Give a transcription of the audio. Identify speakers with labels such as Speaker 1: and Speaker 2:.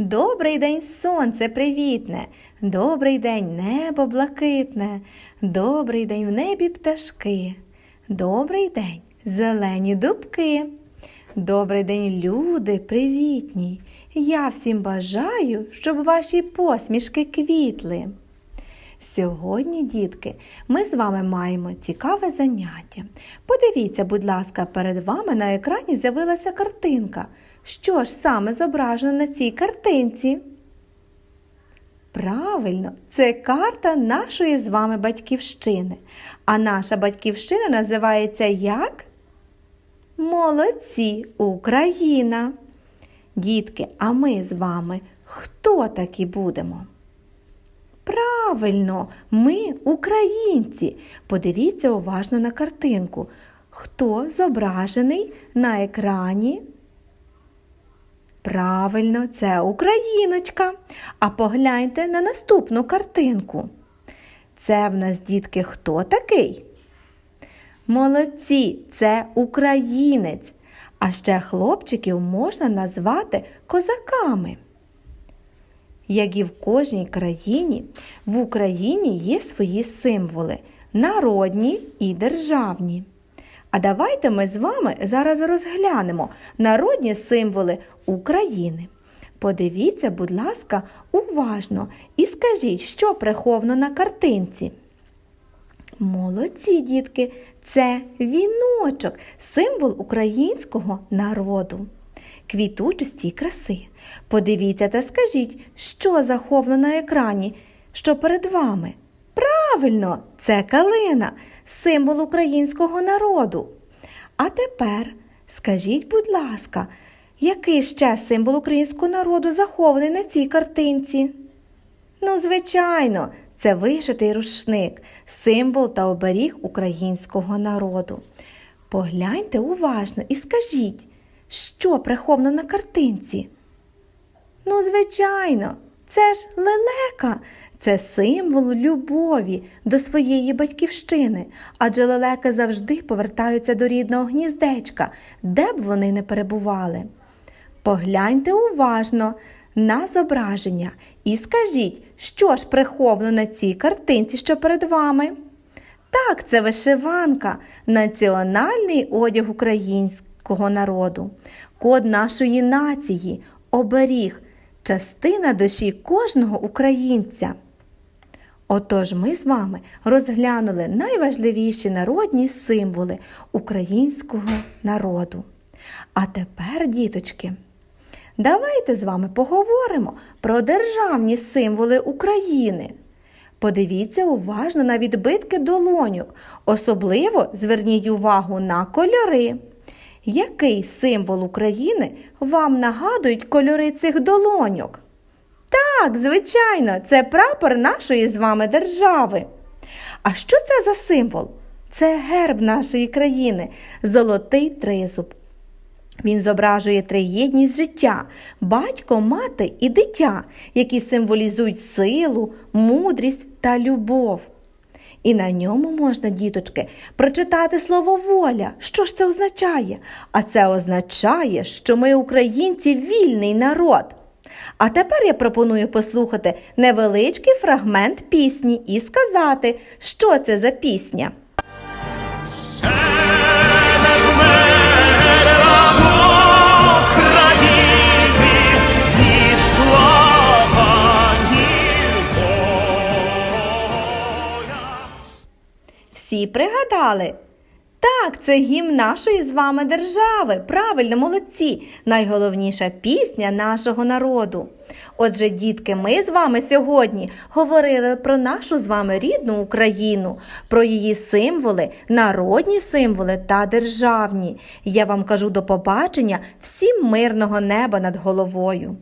Speaker 1: Добрий день, сонце привітне, добрий день, небо блакитне, добрий день в небі пташки, добрий день, зелені дубки. Добрий день, люди привітні. Я всім бажаю, щоб ваші посмішки квітли. Сьогодні, дітки, ми з вами маємо цікаве заняття. Подивіться, будь ласка, перед вами на екрані з'явилася картинка. Що ж саме зображено на цій картинці? Правильно, це карта нашої з вами батьківщини. А наша батьківщина називається як? Молодці, Україна. Дітки, а ми з вами хто такі будемо? Правильно, ми українці. Подивіться уважно на картинку. Хто зображений на екрані? Правильно, це Україночка. А погляньте на наступну картинку. Це в нас, дітки, хто такий? Молодці, це українець. А ще хлопчиків можна назвати козаками. Як і в кожній країні, в Україні є свої символи народні і державні. А давайте ми з вами зараз розглянемо народні символи України. Подивіться, будь ласка, уважно і скажіть, що приховано на картинці. Молодці, дітки, це віночок, символ українського народу. Квітучості й краси. Подивіться та скажіть, що заховано на екрані, що перед вами. Правильно, це калина, символ українського народу. А тепер скажіть, будь ласка, який ще символ українського народу захований на цій картинці? Ну, звичайно, це вишитий рушник, символ та оберіг українського народу. Погляньте уважно і скажіть, що приховано на картинці? Ну, звичайно, це ж лелека. Це символ любові до своєї батьківщини, адже лелеки завжди повертаються до рідного гніздечка, де б вони не перебували. Погляньте уважно на зображення і скажіть, що ж приховано на цій картинці, що перед вами? Так, це вишиванка, національний одяг українського народу, код нашої нації, оберіг, частина душі кожного українця. Отож, ми з вами розглянули найважливіші народні символи українського народу. А тепер, діточки, давайте з вами поговоримо про державні символи України. Подивіться уважно на відбитки долоньок, особливо зверніть увагу на кольори. Який символ України вам нагадують кольори цих долоньок? Так, звичайно, це прапор нашої з вами держави. А що це за символ? Це герб нашої країни, золотий тризуб. Він зображує триєдність життя, батько, мати і дитя, які символізують силу, мудрість та любов. І на ньому можна, діточки, прочитати слово воля. Що ж це означає? А це означає, що ми, українці, вільний народ. А тепер я пропоную послухати невеличкий фрагмент пісні і сказати, що це за пісня. Всі пригадали? Так, це гімн нашої з вами держави. Правильно, молодці. Найголовніша пісня нашого народу. Отже, дітки, ми з вами сьогодні говорили про нашу з вами рідну Україну, про її символи, народні символи та державні. Я вам кажу до побачення всім мирного неба над головою.